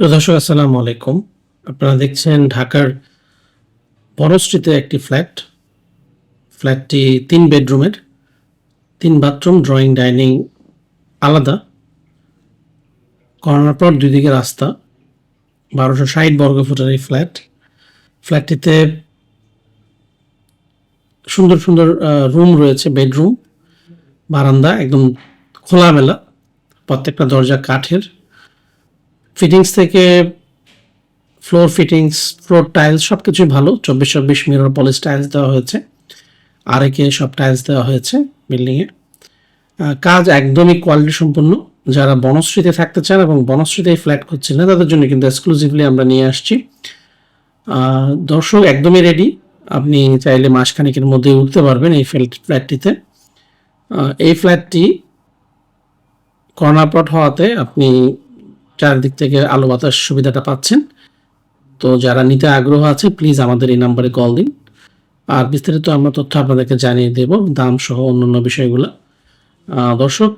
দর্শক, আসসালামু আলাইকুম। আপনারা দেখছেন ঢাকার বনশ্রীতে একটি ফ্ল্যাট। ফ্ল্যাটটি তিন বেডরুমের, তিন বাথরুম, ড্রয়িং, ডাইনিং আলাদা। কর্নার পর দুই দিকে রাস্তা, বারোশো ষাট বর্গ ফুটের এই ফ্ল্যাট। ফ্ল্যাটটিতে সুন্দর সুন্দর রুম রয়েছে, বেডরুম, বারান্দা, একদম খোলামেলা, প্রত্যেকটা দরজা কাঠের। ফিটিংস থেকে ফ্লোর ফিটিংস ফ্লোর টাইলস সব কিছুই ভালো। চব্বিশ চব্বিশ মিরর পলিশ টাইলস দেওয়া হয়েছে। আর একে সব টাইলস দেওয়া হয়েছে বিল্ডিংয়ে কাজ একদমই কোয়ালিটি সম্পন্ন। যারা বনশ্রীতে থাকতে চান এবং বনশ্রীতে ফ্ল্যাট খুঁজছেন না, তাদের জন্য কিন্তু এক্সক্লুসিভলি আমরা নিয়ে আসছি। দর্শক একদমই রেডি আপনি চাইলে মাসখানেকের মধ্যে উঠতে পারবেন এই ফ্ল্যাট- ফ্ল্যাটটিতে এই ফ্ল্যাটটি কর্নার প্লট হওয়াতে আপনি চারদিক থেকে আলো বাতাস সুবিধাটা পাচ্ছেন। তো যারা নিতে আগ্রহ আছে প্লিজ আমাদের এই নাম্বারে কল দিন। আর বিস্তারিত আমরা তথ্য আপনাদেরকে জানিয়ে দেব, দাম সহ অন্যান্য বিষয়গুলো। দর্শক